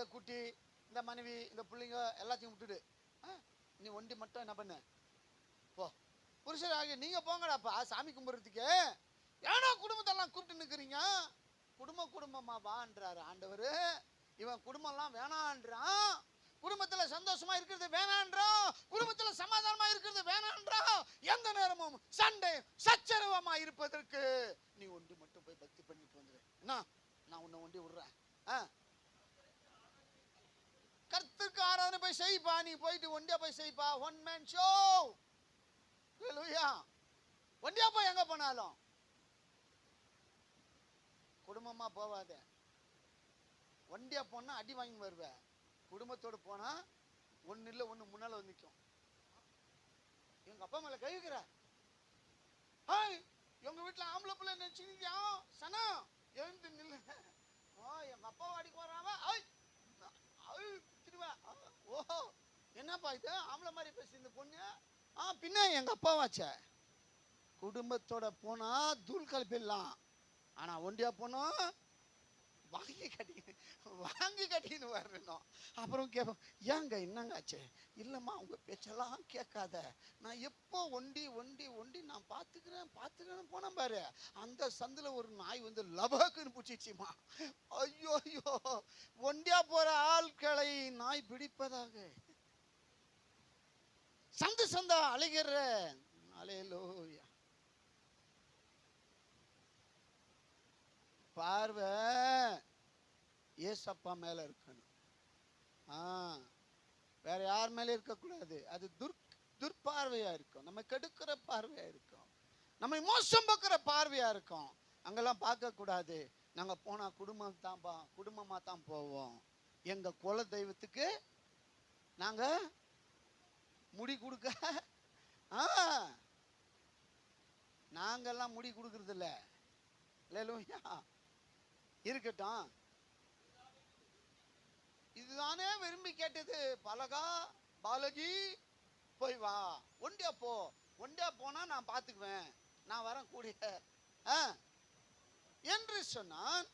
இந்த குட்டி இந்த மனைவி இந்த பிள்ளைங்க எல்லாத்தையும் விட்டுடு. நீ ஒண்டி மட்டும் என்ன பண்ணு? போ. புருஷராகிய நீங்க போங்கடாப்பா சாமி கும்பிட்றதுக்கு. ஏன்னா குடும்பத்தெல்லாம் கூப்பிட்டு நிற்கிறீங்க குடும்ப குடும்பமா வான்றாரு ஆண்டவர். இவன் குடும்பம்லாம் வேணான்றான். குடும்பத்துல சந்தோஷமா இருக்கிறது வேணான்றான். குடும்பத்துல சமாதானமா இருக்கிறது வேணான்றான். எந்த நேரமும் சண்டை சச்சரவமா இருப்பதற்கு நீ ஒண்டி மட்டும் போய் பக்தி பண்ணிட்டு வந்துரு. என்ன? நான் உன்னை ஒண்டி விடுறேன். ஆ? கர்த்தருக்கு போய் செய்ப்பா நீ போயிட்டு ஒண்டியா போய் செய்ப்பா. ஒன் மேன் ஷோ லூயா ஒண்டியா போய் எங்க போனாலும். குடும்பமா போவாத. ஒண்டியா போனா அடி வாங்கி வருவ. குடும்பத்தோட போனா ஒன்னு இல்லை ஒண்ணு முன்னால வந்து நிக்கும். எங்க அப்பா மேலே கை ஹாய் எங்க வீட்டுல ஆம்பளை பிள்ளை நினைச்சுக்கியா சனா எழுந்து நில்லு. ஓ அப்பாவை அப்பா வாடிக்கு வராம ஐய் ஐய், குத்திடுவேன். ஆ, ஓஹோ என்னப்பா இது ஆம்பளை மாதிரி பேசி இந்த பொண்ணு ஆ பின்ன எங்க அப்பாவாச்ச. குடும்பத்தோட போனால் தூள் கலப்பிடலாம். ஆனால் ஒண்டியா போனோம் வாங்கி கட்டி வாங்கி கட்டின்னு வரணும். அப்புறம் கேட்போம் ஏங்க என்னங்க ஆச்சு? இல்லைம்மா உங்க பேச்செல்லாம் கேட்காத. நான் எப்போ ஒண்டி ஒண்டி ஒண்டி நான் பார்த்துக்கிறேன் பார்த்துக்கிறேன்னு போனேன் பாரு. அந்த சந்தில் ஒரு நாய் வந்து லபக்குன்னு பிடிச்சிச்சிம்மா ஐயோ ஐயோ. ஒண்டியா போற ஆட்களை நாய் பிடிப்பதாக. சந்து சந்தா அழுகிற அலையலோயா. பார்வை ஏசப்பா மேல இருக்கணும். ஆ வேற யார் மேல இருக்கக்கூடாது. அது துர் துர்பார்வையா இருக்கும். நம்ம கெடுக்கிற பார்வையா இருக்கும். நம்மை மோசம் பார்க்குற பார்வையா இருக்கும். அங்கெல்லாம் பார்க்கக்கூடாது கூடாது. நாங்க போனா குடும்பம் தான் பா குடும்பமா தான் போவோம். எங்க குல தெய்வத்துக்கு நாங்க முடி கொடுக்க? ஆ. நாங்கெல்லாம் முடி கொடுக்கறது இல்ல இல்லையா இருக்கட்டும். இதுதானே விரும்பி கேட்டது. பலகா பாலகி போய் வா. ஒண்டியா போ. ஒண்டியா போனா நான் பார்த்துக்குவேன் நான் வரேன் கூடிய. ஆ. என்று சொன்னான்.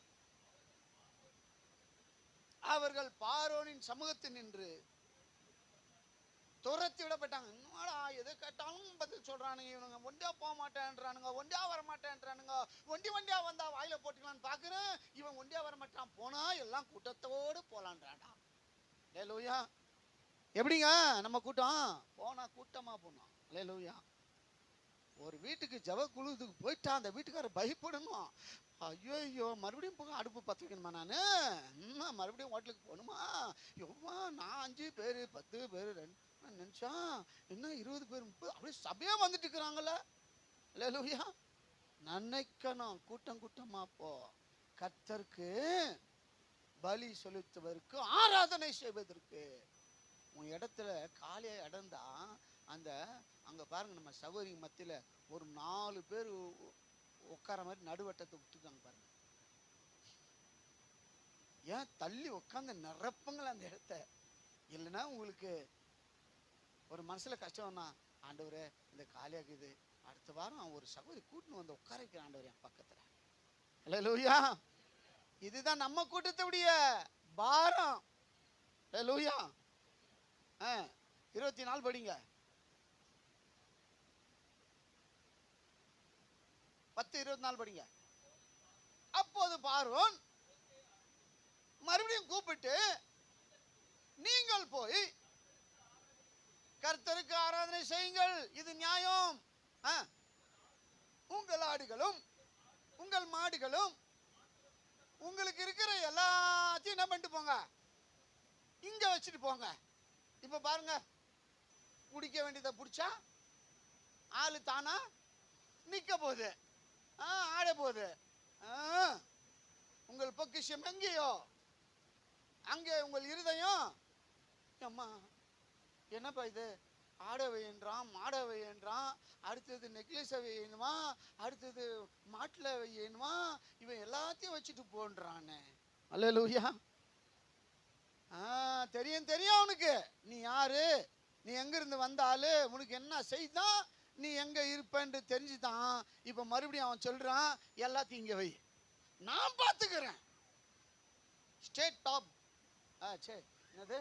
அவர்கள் பாரோனின் சமூகத்தில் நின்று துரத்தி விடப்பட்டாங்க. என்னடா எது கேட்டாலும் பதில் சொல்றானுங்க இவனுங்க. ஒண்டியா போக மாட்டேன்றானுங்க. ஒண்டியா வர மாட்டேன்றானுங்க ஒண்டி வண்டியா வந்தா வாயில போட்டுக்கலாம்னு பாக்குறேன். இவன் ஒண்டியா வர மாட்டான் போனா எல்லாம் கூட்டத்தோடு போகலான்றாடா லே லூயா எப்படிங்க? நம்ம கூட்டம்? போனா கூட்டமா போனோம் லே லூயா ஒரு வீட்டுக்கு ஜவ குழுதுக்கு போயிட்டா அந்த வீட்டுக்காரர் பயப்படணும். ஐயோ ஐயோ மறுபடியும் போக அடுப்பு பற்ற வைக்கணுமா நான்? மறுபடியும் ஹோட்டலுக்கு போகணுமா? எவ்வளோ நான் அஞ்சு பேர் பத்து பேர் ரெண்டு நான் என்ன இருபது பேர் முப்பது அப்படியே சபையாக வந்துட்டு இருக்கிறாங்களே இல்லையா நினைக்கணும் கூட்டம் கூட்டமா போ. கர்த்தருக்கு பலி செலுத்துவதற்கு ஆராதனை செய்வதற்கு. உன் இடத்துல காலியாக இடம்தா அந்த அங்கே பாருங்க நம்ம சகோதரி மத்தியில் ஒரு நாலு பேர் உட்கார மாதிரி நடுவட்டத்தை விட்டுருக்காங்க பாருங்க. ஏன் தள்ளி உட்காந்து நிரப்புங்கள அந்த இடத்த. இல்லைன்னா உங்களுக்கு ஒரு மனசுல கஷ்டம்னா ஆண்டவரே இந்த காலியாகுது அடுத்த வாரம் ஒரு சகோதரி கூட்டின்னு வந்து உட்கார வைக்கிற ஆண்டவர் என் பக்கத்துல. லூயா இதுதான் நம்ம கூட்டத்துடைய பாரம். லூயா ஆ இருபத்தி நாலு படிங்க. பத்து இருபத்தி நாலு படிங்க. அப்போது பார்வோன் மறுபடியும் கூப்பிட்டு நீங்கள் போய் கர்த்தருக்கு ஆராதனை செய்யுங்கள். இது நியாயம். ஆ. உங்கள் ஆடுகளும் உங்கள் மாடுகளும் உங்களுக்கு இருக்கிற எல்லாத்தையும் என்ன பண்ணிட்டு போங்க? இங்கே வச்சுட்டு போங்க. இப்போ பாருங்க. குடிக்க வேண்டியதை பிடிச்சா ஆளு தானா நிற்க போகுது. ஆ ஆட போகுது. ஆ, உங்கள் பொக்கிஷம் எங்கேயோ? அங்கே உங்கள் இருதயம். அம்மா. என்னப்பா இது? ஆடை வையன்றான் மாடை வையன்றான் அடுத்தது நெக்லஸை வையணுமா அடுத்தது மாட்டில் வையணுமா இவன் எல்லாத்தையும் வச்சுட்டு போன்றானே. அல்ல லூயா ஆ தெரியும் தெரியும் அவனுக்கு நீ யாரு? நீ எங்கேருந்து வந்த ஆளு? உனக்கு என்ன செய்தான்? நீ எங்க இருப்பேன்ட்டு தெரிஞ்சுதான். இப்போ மறுபடியும் அவன் சொல்றான் எல்லாத்தையும் இங்க வை. நான் பார்த்துக்கிறேன் ஸ்டேட் டாப் ஆ சரி என்னது?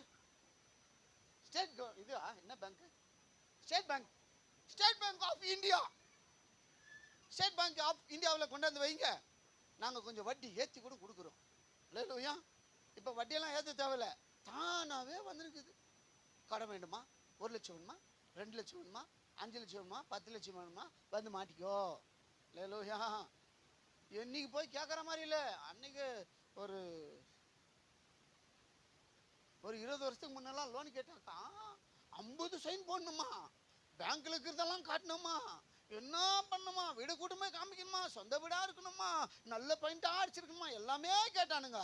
ஸ்டேட் கவ இது என்ன bank state bank state bank of India state bank of இந்தியாவில் கொண்டாந்து வைங்க. நாங்கள் கொஞ்சம் வட்டி ஏற்றி கூட கொடுக்குறோம். இல்லையா இப்போ வட்டியெல்லாம் ஏற்ற தேவையில்ல. தானாகவே வந்துருக்குது. கடன் வேண்டுமா? ஒரு லட்சம் வேணுமா? ரெண்டு லட்சம் வேணுமா? அஞ்சு லட்சம் வேணுமா? பத்து லட்சம் வேணுமா? வந்து மாட்டிக்கோ. இல்லையா என்னைக்கு போய் கேட்குற மாதிரி இல்லை. அன்னைக்கு ஒரு ஒரு இருபது வருஷத்துக்கு முன்னெல்லாம் லோன் கேட்டாக்கா ஐம்பது சைன் போடணுமா? பேங்க்கில் இருக்கிறதெல்லாம் காட்டணுமா? என்ன பண்ணணுமா வீடு கூட்டமே காமிக்கணுமா? சொந்த வீடாக இருக்கணுமா? நல்ல பாயிண்ட்டாக அடிச்சிருக்கணுமா? எல்லாமே கேட்டானுங்க.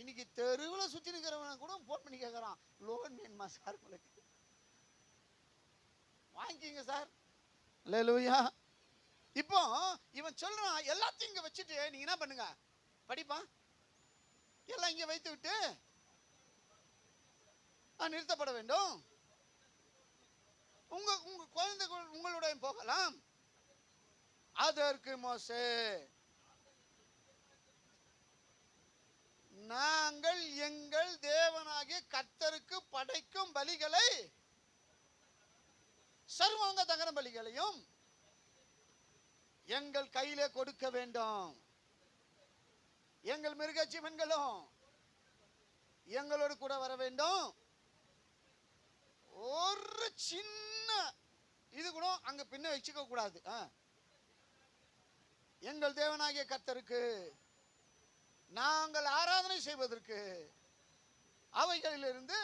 இன்னைக்கு தெருவில் சுற்றி இருக்கிறவன கூட ஃபோன் பண்ணி கேட்குறான் லோன் வேணுமா சார் உங்களுக்கு? வாங்கிக்கிங்க சார் லூயா இப்போ இவன் சொல்கிறான் எல்லாத்தையும் இங்கே வச்சுட்டு நீங்கள் என்ன பண்ணுங்க? படிப்பா எல்லாம் இங்கே வைத்து விட்டு நிறுத்தப்பட வேண்டும். உங்க உங்க குழந்தைகள் உங்களுடன் போகலாம். அதற்கு மோசே நாங்கள் எங்கள் தேவனாகிய கத்தருக்கு படைக்கும் பலிகளை சர்வாங்க தகன பலிகளையும் எங்கள் கையிலே கொடுக்க வேண்டும். எங்கள் மிருக ஜீவன்களும் எங்களோடு கூட வர வேண்டும். ஒரு சின்ன இது கூட அங்க பின்ன வச்சுக்க கூடாது. ஆ. எங்கள் தேவனாகிய கர்த்தருக்கு நாங்கள் ஆராதனை செய்வதற்கு அவைகளிலிருந்து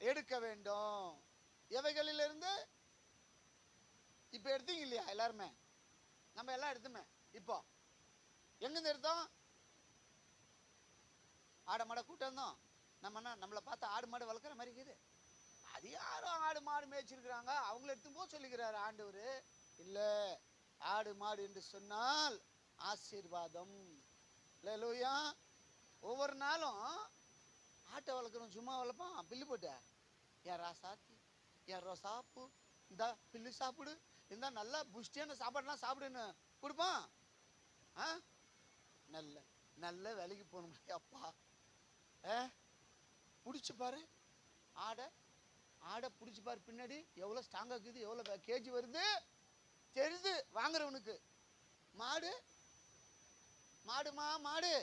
எடுக்க வேண்டும். எவைகளிலிருந்து? இப்ப எடுத்தீங்க இல்லையா எல்லாருமே? நம்ம எல்லாம் எடுத்துமே. இப்போ எங்கிருந்து எடுத்தோம்? ஆடு மாடை கூட்டம் தான் நம்ம என்ன நம்மளை பார்த்து ஆடு மாடு வளர்க்குற மாதிரி இருக்குது அது யாரும் வச்சிருக்கிறாங்க அவங்கள எடுத்து போக சொல்லிக்கிறாரு ஆண்டவர். இல்லை ஆடு மாடு என்று சொன்னால் ஆசீர்வாதம். லூயா ஒவ்வொரு நாளும் ஆட்டை வளர்க்குறோம் சும்மா வளர்ப்பான். பில்லு போட்ட என் ராசாத்தி என் ரோசாப்பு இந்தா பில்லு சாப்பிடு. இந்தா நல்லா புஷ்டியான சாப்பாடுலாம் சாப்பிடுன்னு கொடுப்பான். ஆ? நல்ல நல்ல வேலைக்கு போகணும் அப்பா. ஏ பிடிச்சி பாரு. ஆடை ஆடை பிடிச்சிப்பார் பாரு பின்னாடி எவ்வளோ ஸ்ட்ராங்காக இருக்குது எவ்வளோ கேஜி வருது? தெரியுது வாங்குறவனுக்கு. மாடு? மாடுமா மாடு?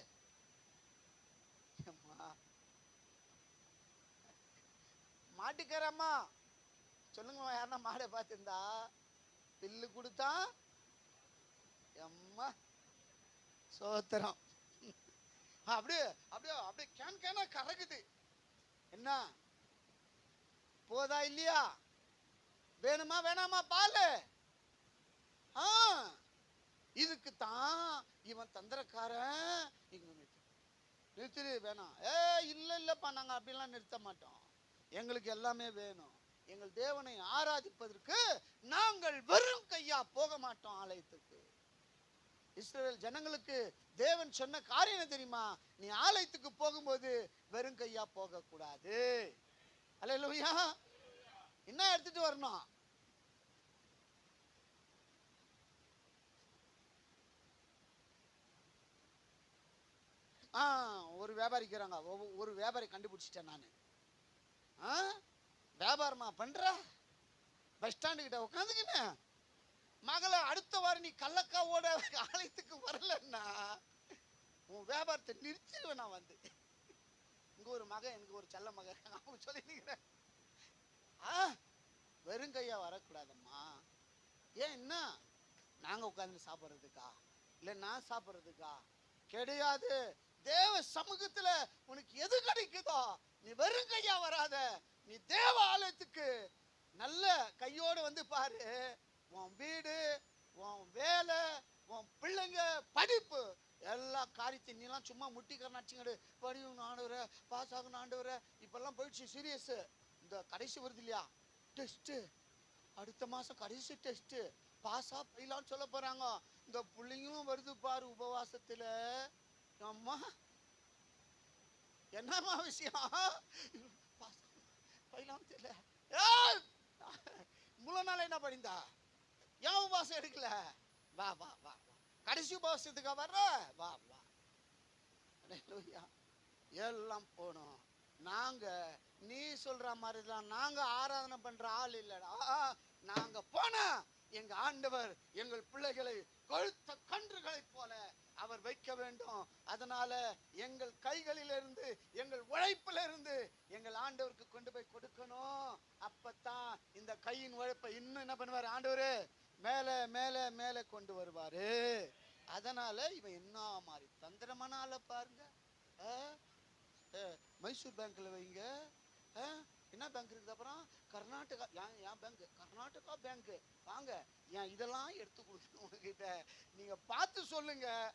எம்மா. மாட்டுக்காரம்மா. சொல்லுங்கம்மா யாருன்னா மாடை பார்த்துருந்தா? பில்லு கொடுத்தா? எம்மா சோத்திரம். அப்படியே அப்படியே அப்படியே கேன் கேனா கறக்குது. என்ன? போதா இல்லையா? வேணுமா வேணாமா பால்? ஆ இதுக்கு தான் இவன் தந்திரக்காரன். இங்க நிறுத்து. நிறுத்திடு வேணாம் ஏ இல்ல இல்லப்பா நாங்க அப்படிலாம் நிறுத்த மாட்டோம். எங்களுக்கு எல்லாமே வேணும். எங்கள் தேவனை ஆராதிப்பதற்கு நாங்கள் வெறும் கையா போக மாட்டோம் ஆலயத்துக்கு. இஸ்ரேல் ஜனங்களுக்கு தேவன் சொன்ன காரியம் என்ன தெரியுமா? நீ ஆலயத்துக்கு போகும்போது வெறும் கையா போகக்கூடாது. கூடாது என்ன எடுத்துட்டு வரணும்? ஆ ஒரு வியாபாரிக்கிறாங்க. ஒவ்வொ- ஒரு வியாபாரி கண்டுபிடிச்சிட்டேன் நான். ஆ? வியாபாரமா பண்ற? பஸ் ஸ்டாண்டு கிட்ட உட்காந்துக்கின்னு மகளை அடுத்த வாரம் நீ கள்ளக்காவோட ஆலயத்துக்கு வரலன்னா உன் வியாபாரத்தை நிறுத்திடுவேன் நான் வந்து. இங்க ஒரு மகன் எனக்கு ஒரு செல்ல மகன். அவன் சொல்லி நிற்கிறேன் ஆ வெறும் கையா வரக்கூடாதம்மா ஏன் என்ன? நாங்க உட்காந்து சாப்பிட்றதுக்கா? இல்லை நான் சாப்பிட்றதுக்கா? கிடையாது. தேவ சமூகத்துல உனக்கு எது கிடைக்குதோ நீ வெறும் கையா வராத. நீ தேவ ஆலயத்துக்கு நல்ல கையோடு வந்து பாரு. உன் வீடு உன் வேலை உன் பிள்ளைங்க படிப்பு எல்லா காரியத்தையும் நீலாம் சும்மா முட்டிக்கிற நடிச்சுங்கடு படிக்கணும் ஆண்டவர பாஸ் ஆகணும் ஆண்டவர. இப்பெல்லாம் போயிடுச்சு சீரியஸு இந்த கடைசி வருது இல்லையா? டெஸ்ட்டு அடுத்த மாதம் கடைசி டெஸ்ட்டு பாஸாக ஃபெயிலான்னு சொல்ல போகிறாங்க இந்த பிள்ளைங்களும் வருது பாரு உபவாசத்தில். அம்மா. என்னம்மா விஷயம்? பாஸ் ஃபெயிலான்னு தெரியல. முழு நாள் என்ன படிந்தா ஏன் உபவாசம் எடுக்கல? வா வா வா வா. கடைசி உபவாசத்துக்கா வர்ற? வா வா. எல்லாம் போனோம். நாங்க நீ சொல்ற மாதிரிதான் நாங்க ஆராதனை பண்ற ஆள் இல்லடா. நாங்க போனா எங்க ஆண்டவர் எங்கள் பிள்ளைகளை கொழுத்த கன்றுகளைப் போல அவர் வைக்க வேண்டும். அதனால எங்கள் கைகளிலிருந்து எங்கள் உழைப்பிலிருந்து எங்கள் ஆண்டவருக்கு கொண்டு போய் கொடுக்கணும். அப்பத்தான் இந்த கையின் உழைப்பை இன்னும் என்ன பண்ணுவார் ஆண்டவரு? மேலே மேலே மேலே கொண்டு வருவாரு. அதனால இவன் என்ன மாதிரி தந்திரமான ஆளை பாருங்க மைசூர் பேங்க்ல வைங்க. என்ன பேங்க் இருக்குது அப்புறம்? கர்நாடகா ஏன் என் பேங்க் கர்நாடகா பேங்க் வாங்க ஏன் இதெல்லாம் எடுத்து கொடுக்கணும் உங்ககிட்ட. நீங்கள் பார்த்து சொல்லுங்கள்